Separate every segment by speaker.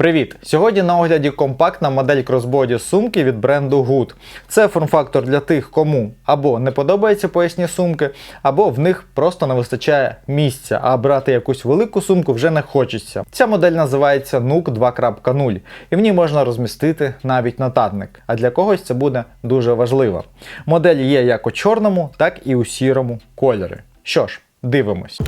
Speaker 1: Привіт! Сьогодні на огляді компактна модель кросбоді сумки від бренду Good. Це форм-фактор для тих, кому або не подобаються поясні сумки, або в них просто не вистачає місця, а брати якусь велику сумку вже не хочеться. Ця модель називається NUC 2.0 і в ній можна розмістити навіть нотатник. А для когось це буде дуже важливо. Модель є як у чорному, так і у сірому кольорі. Що ж, дивимось.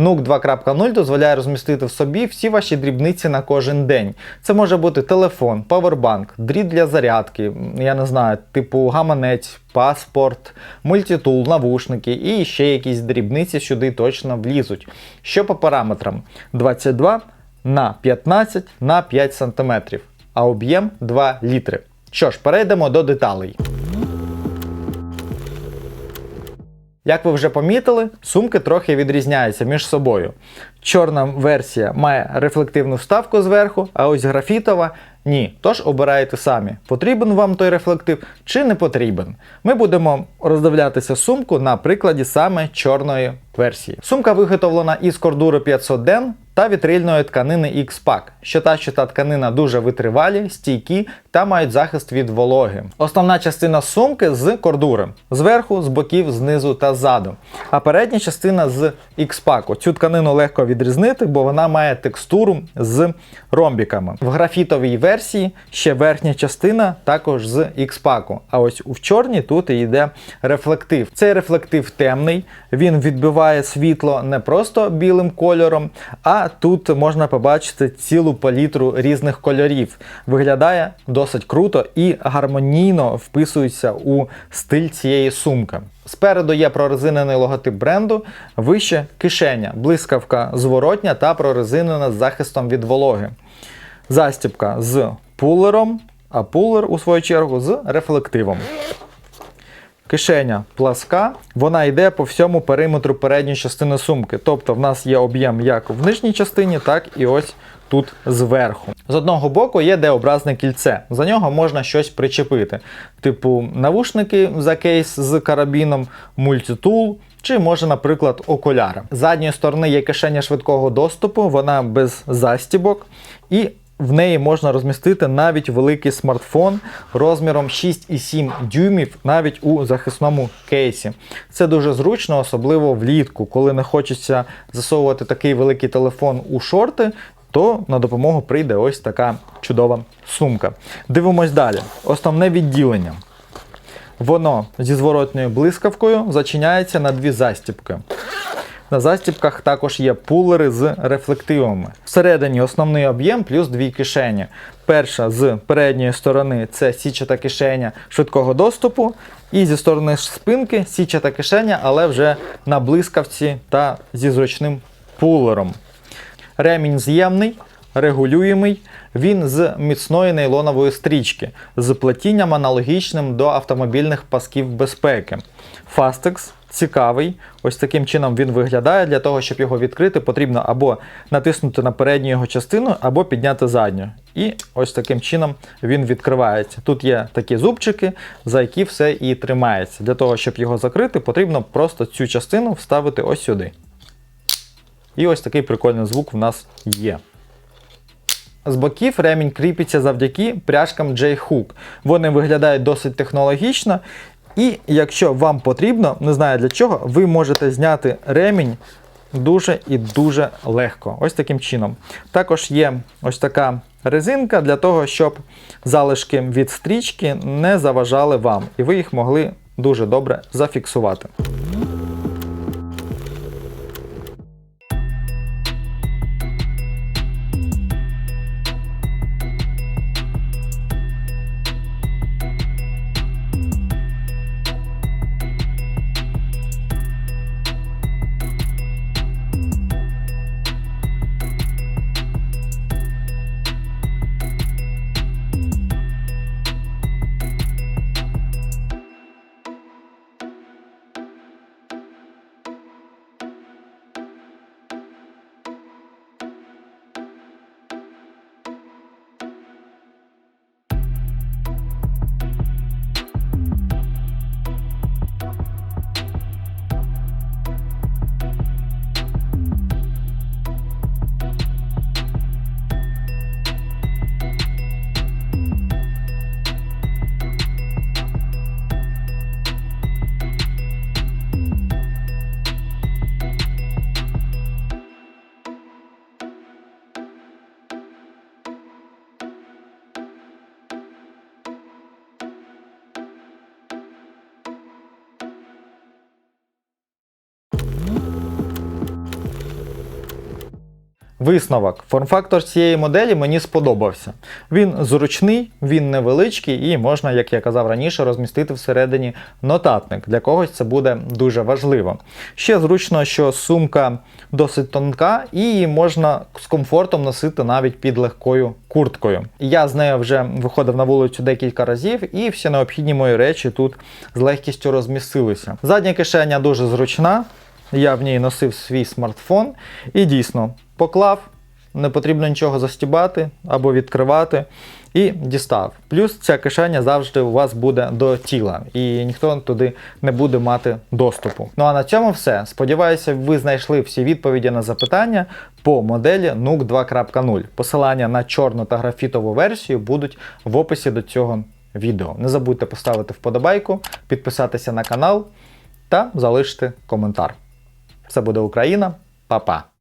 Speaker 1: NUC 2.0 дозволяє розмістити в собі всі ваші дрібниці на кожен день. Це може бути телефон, павербанк, дріт для зарядки, я не знаю, типу гаманець, паспорт, мультитул, навушники і ще якісь дрібниці сюди точно влізуть. Що по параметрам? 22 на 15 на 5 см, а об'єм 2 літри. Що ж, перейдемо до деталей. Як ви вже помітили, сумки трохи відрізняються між собою. Чорна версія має рефлективну вставку зверху, а ось графітова ні. Тож обираєте самі, потрібен вам той рефлектив чи не потрібен. Ми будемо роздивлятися сумку на прикладі саме чорної версії. Сумка виготовлена із кордуру 500 ден та вітрильної тканини X-Pack, що та що та тканина дуже витривалі, стійкі та мають захист від вологи. Основна частина сумки з кордури, зверху, з боків, знизу та ззаду. А передня частина з X-Pack. Цю тканину легко відрізнити, бо вона має текстуру з ромбіками. В графітовій версії ще верхня частина також з X-Pack. А ось у чорній тут і йде рефлектив. Цей рефлектив темний, він відбиває світло не просто білим кольором, а тут можна побачити цілу палітру різних кольорів. Виглядає досить круто і гармонійно вписується у стиль цієї сумки. Спереду є прорезинений логотип бренду, вище кишеня, блискавка зворотня та прорезинена з захистом від вологи. Застібка з пулером, а пулер, у свою чергу, з рефлективом. Кишеня пласка, вона йде по всьому периметру передньої частини сумки. Тобто в нас є об'єм як в нижній частині, так і ось тут зверху. З одного боку є D-образне кільце. За нього можна щось причепити, типу навушники за кейс з карабіном, мультитул. Чи може, наприклад, окуляри. З задньої сторони є кишеня швидкого доступу, вона без застібок, і в неї можна розмістити навіть великий смартфон розміром 6,7 дюймів навіть у захисному кейсі. Це дуже зручно, особливо влітку, коли не хочеться засовувати такий великий телефон у шорти. То на допомогу прийде ось така чудова сумка. Дивимось далі. Основне відділення. Воно зі зворотньою блискавкою зачиняється на дві застібки. На застібках також є пулери з рефлективами. Всередині основний об'єм плюс дві кишені. Перша з передньої сторони це січата кишеня швидкого доступу, і зі сторони спинки січата кишеня, але вже на блискавці та зі зручним пулером. Ремінь з'ємний, регулюємий, він з міцної нейлонової стрічки, з плетінням аналогічним до автомобільних пасків безпеки. Фастекс цікавий. Ось таким чином він виглядає. Для того, щоб його відкрити, потрібно або натиснути на передню його частину, або підняти задню. І ось таким чином він відкривається. Тут є такі зубчики, за які все і тримається. Для того, щоб його закрити, потрібно просто цю частину вставити ось сюди. І ось такий прикольний звук в нас є. З боків ремінь кріпиться завдяки пряжкам J-Hook. Вони виглядають досить технологічно. І якщо вам потрібно, не знаю для чого, ви можете зняти ремінь дуже і дуже легко. Ось таким чином. Також є ось така резинка для того, щоб залишки від стрічки не заважали вам, і ви їх могли дуже добре зафіксувати. Висновок. Форм-фактор цієї моделі мені сподобався. Він зручний, він невеличкий і можна, як я казав раніше, розмістити всередині нотатник. Для когось це буде дуже важливо. Ще зручно, що сумка досить тонка і її можна з комфортом носити навіть під легкою курткою. Я з нею вже виходив на вулицю декілька разів, і всі необхідні мої речі тут з легкістю розмістилися. Задня кишеня дуже зручна. Я в ній носив свій смартфон і дійсно поклав, не потрібно нічого застібати або відкривати. І дістав. Плюс ця кишеня завжди у вас буде до тіла, і ніхто туди не буде мати доступу. Ну а на цьому все. Сподіваюся, ви знайшли всі відповіді на запитання по моделі NUC 2.0. Посилання на чорну та графітову версію будуть в описі до цього відео. Не забудьте поставити вподобайку, підписатися на канал та залишити коментар. Це буде Україна. Па-па!